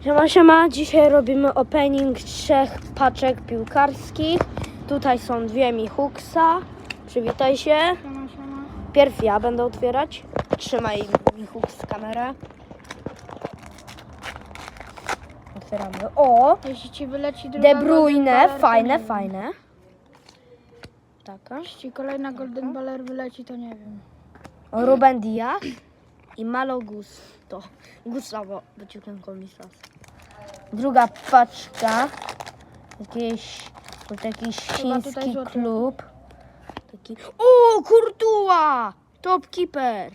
Siema, siema. Dzisiaj robimy opening trzech paczek piłkarskich. Tutaj są dwie Michuksa. Przywitaj się. Siema, siema. Pierw ja będę otwierać. Trzymaj Michuks kamerę. Otwieramy. O! Jeśli ci wyleci druga De Bruyne. Fajne, fajne. Taka. Jeśli kolejna Golden Baller wyleci, to nie wiem. Ruben Diaz i Malo Gusto. Gustavo, wyciągam komisarz. Druga paczka. Jakieś, to tutaj chiński złoty. klub. Taki. O, Kurtua! Top keeper.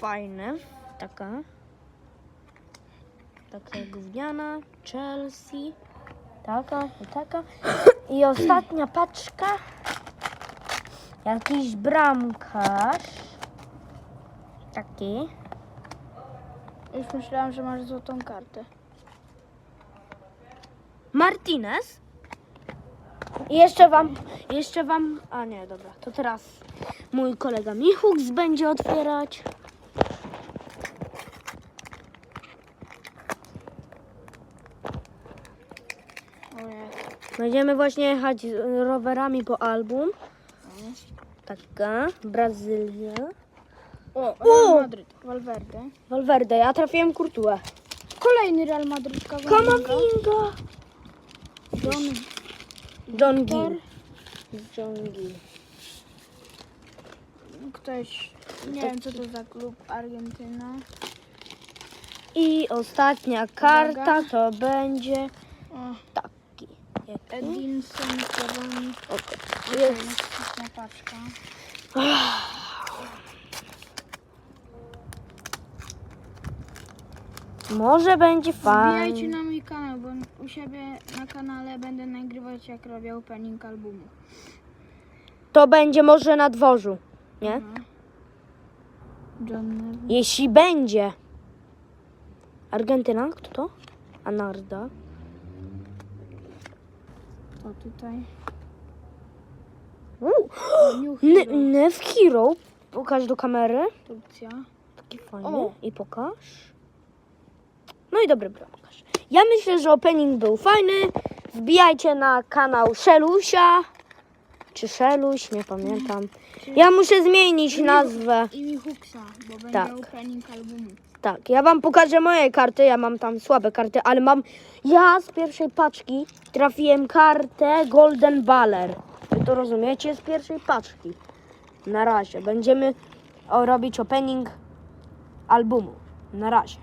Fajne. Taka. Taka gówniana. Chelsea. Taka i taka. I ostatnia paczka. Jakiś bramkarz. Taki. Już myślałam, że masz złotą kartę. Martinez. I jeszcze wam, jeszcze wam, a nie, dobra, to teraz mój kolega Michux będzie otwierać. Będziemy właśnie jechać rowerami po album. Taka, Brazylia. O! Real Madryt. Valverde. Valverde, ja trafiłem Kurtuę. Kolejny Real Madryt. Kamavinga. John John. Gill. John Gill. Ktoś, nie wiem co to za klub, Argentyna. I ostatnia karta to będzie O, taki. Jaki? Edinson, Cavani. Okej. Jest. Jest. Następna paczka. Może będzie Wbijajcie fajnie. na mój kanał, bo u siebie na kanale będę nagrywać jak robię opening albumu. To będzie może na dworzu, nie? John Neville. Jeśli będzie. Argentyna, kto to? Anarda. O tutaj. Uuu. New N- Hero. Nev Hero. Pokaż do kamery. Turcja. Taki fajny. O. I pokaż. No i dobry bramkarz. Ja myślę, że opening był fajny. Wbijajcie na kanał Szelusia. Czy Szeluś, nie pamiętam. Ja muszę zmienić nazwę. I Huksa, bo będzie Tak. opening albumu. Tak, ja wam pokażę moje karty. Ja mam tam słabe karty, ale mam. Ja z pierwszej paczki trafiłem kartę Golden Baller. Wy to rozumiecie? Z pierwszej paczki. Na razie. Będziemy o, robić opening albumu. Na razie.